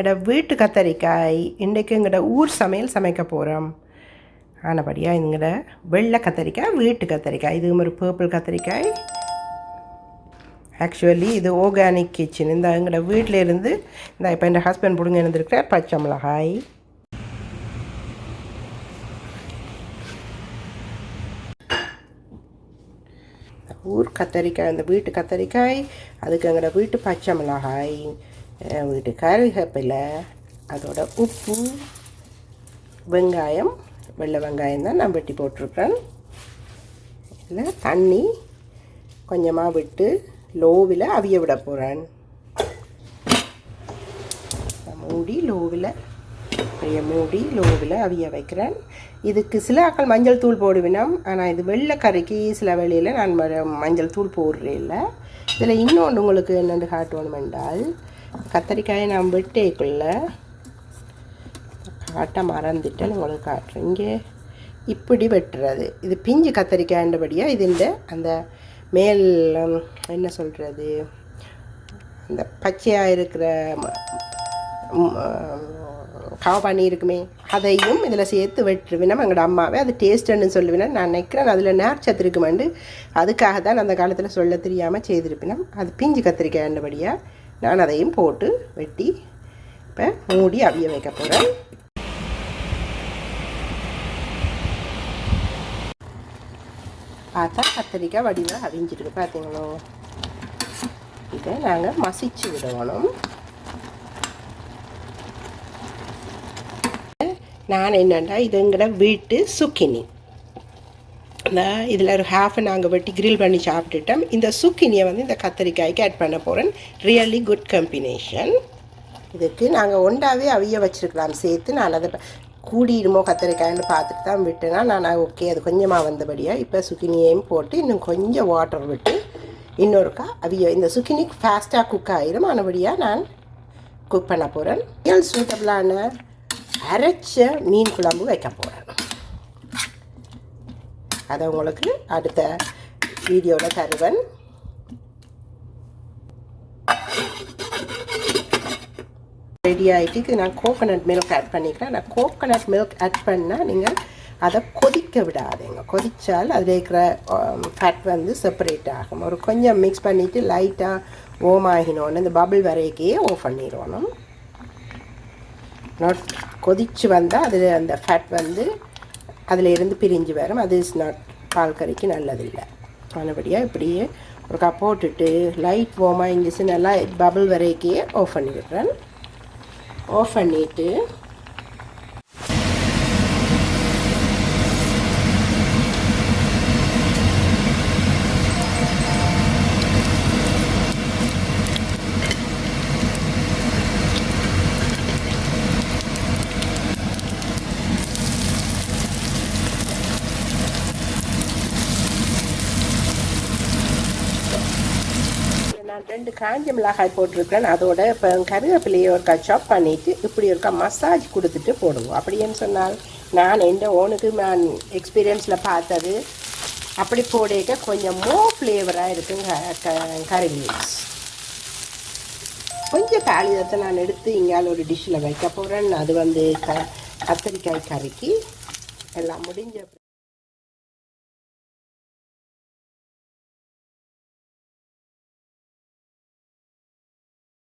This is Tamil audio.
எங்களோட வீட்டு கத்தரிக்காய் இன்றைக்கு எங்களோட ஊர் சமையல் சமைக்க போகிறோம் ஆனபடியாக எங்களோட வெள்ளை கத்தரிக்காய் வீட்டு கத்தரிக்காய். இது ஒரு பர்பிள் கத்தரிக்காய். ஆக்சுவலி இது ஆர்கானிக் கிச்சன் இந்த எங்களோட வீட்டிலேருந்து இந்த இப்போ என் ஹஸ்பண்ட் பிடுங்க இருந்திருக்கிறார் பச்சை மிளகாய். ஊர் கத்தரிக்காய் இந்த வீட்டு கத்தரிக்காய் அதுக்கு எங்களோட வீட்டு பச்சை மிளகாய். வீட்டு கருவேப்பிலை அதோட உப்பு வெங்காயம் வெள்ளை வெங்காயம் தான் நான் வெட்டி போட்டிருக்கேன் இதில் தண்ணி கொஞ்சமாக விட்டு லோவில் அவிய விட போகிறேன் மூடி லோவில் மூடி லோவில் அவிய வைக்கிறேன். இதுக்கு சில ஆக்கள் மஞ்சள் தூள் போடுவினோம் ஆனால் இது வெள்ளை கறிக்கு சில வேளையில் நான் மஞ்சள் தூள் போடுறேன் இல்லை. இதில் இன்னொன்று உங்களுக்கு என்னென்று காட்டணும் என்றால் கத்தரிக்காயை நான் வெட்டேக்குள்ள காட்ட மறந்துட்டேன். உங்களுக்கு காட்டுறேன். இங்கே இப்படி வெட்டுறது. இது பிஞ்சு கத்தரிக்காய்ன்றபடியாக இது இந்த அந்த மேல் என்ன சொல்கிறது அந்த பச்சையாக இருக்கிற ம- காவாணி இருக்குமே அதையும் இதில் சேர்த்து வெட்டுருவினம் எங்களோட அம்மாவே அது டேஸ்ட்டுன்னு சொல்லுவேன்? நான் நினைக்கிறேன் அதில் நேர்ச்சத்து இருக்குமெண்டு அதுக்காக தான் அந்த காலத்தில் சொல்ல தெரியாமல் செய்திருப்பினோம் அது பிஞ்சு கத்திரிக்காய்ன்றபடியாக நான் அதையும் போட்டு வெட்டி இப்போ மூடி அவிய வைக்க போகிறேன் பார்த்தா கத்திரிக்காய் வடிவாக அவிஞ்சிருக்கு பார்த்தீங்களோ? இதை நாங்கள் மசிச்சு விடணும். நான் என்னென்னா இதுங்கிற வீட்டு சுக்கினி. நான் இதில் ஒரு ஹாஃப் நாங்கள் வெட்டி கிரில் பண்ணி சாப்பிட்டுட்டோம். இந்த சுக்கினியை வந்து இந்த கத்தரிக்காய்க்கு ஆட் பண்ண போகிறேன் ரியலி குட் காம்பினேஷன் இதுக்கு நாங்கள் ஒண்டாவே அவிய வச்சுருக்கலாம். சேர்த்து நான் அதை கூடிடுமோ கத்திரிக்காய்னு பார்த்துட்டு தான் விட்டேன்னா நான் ஓகே அது கொஞ்சமாக வந்தபடியாக இப்போ சுக்கினியையும் போட்டு இன்னும் கொஞ்சம் வாட்டர் விட்டு இன்னொருக்கா அவிய இந்த சுக்கினி ஃபாஸ்ட்டாக குக் ஆகிடும் ஆனபடியாக நான் குக் பண்ண போகிறேன் ரியல் சூட்டபிளான அரைச்ச மீன் குழம்பு வைக்க போகிறேன் அதை உங்களுக்கு அடுத்த வீடியோவில் தருவேன். ரெடி ஆகிட்டு நான் கோகனட் மில்க் ஆட் பண்ணிக்கிறேன். நான் கோகனட் மில்க் ஆட் பண்ணால் நீங்கள் அதை கொதிக்க விடாதீங்க. கொதித்தால் அதில் இருக்கிற ஃபேட் வந்து செப்பரேட் ஆகும். ஒரு கொஞ்சம் மிக்ஸ் பண்ணிவிட்டு லைட்டாக ஓம் ஆகினோன்னு இந்த பபிள் வரைக்கே ஓஃப் பண்ணிடணும். நோட் கொதிச்சு வந்தால் அதில் அந்த ஃபேட் வந்து அதில் இருந்து பிரிஞ்சு வரும். அது இஸ் நாட் பால் கறிக்கு நல்லதில்லை. ஆனபடியாக இப்படியே ஒரு கப் போட்டுட்டு லைட் போமா இருந்துச்சு நல்லா பபுள் வரைக்கே ஆஃப் பண்ணி விடுறேன் ஆஃப் பண்ணிவிட்டு நான் ரெண்டு காஞ்ச மிளகாய் போட்டிருக்கேன் அதோட இப்போ கருவேப்பிலையை ஒருக்கா சாப் பண்ணிவிட்டு இப்படி ஒருக்கா மசாஜ் கொடுத்துட்டு போடுவோம். அப்படின்னு சொன்னால் நான் எந்த ஓனுக்கு நான் எக்ஸ்பீரியன்ஸில் பார்த்தது அப்படி போடேக்க கொஞ்சம் மோ ஃப்ளேவராக இருக்குங்க கறி மீன்ஸ் கொஞ்சம் தாளிதத்தை நான் எடுத்து இங்கால ஒரு டிஷ்ஷில் வைக்க போகிறேன் அது வந்து க கத்திரிக்காய் கறிக்கு. எல்லாம் முடிஞ்ச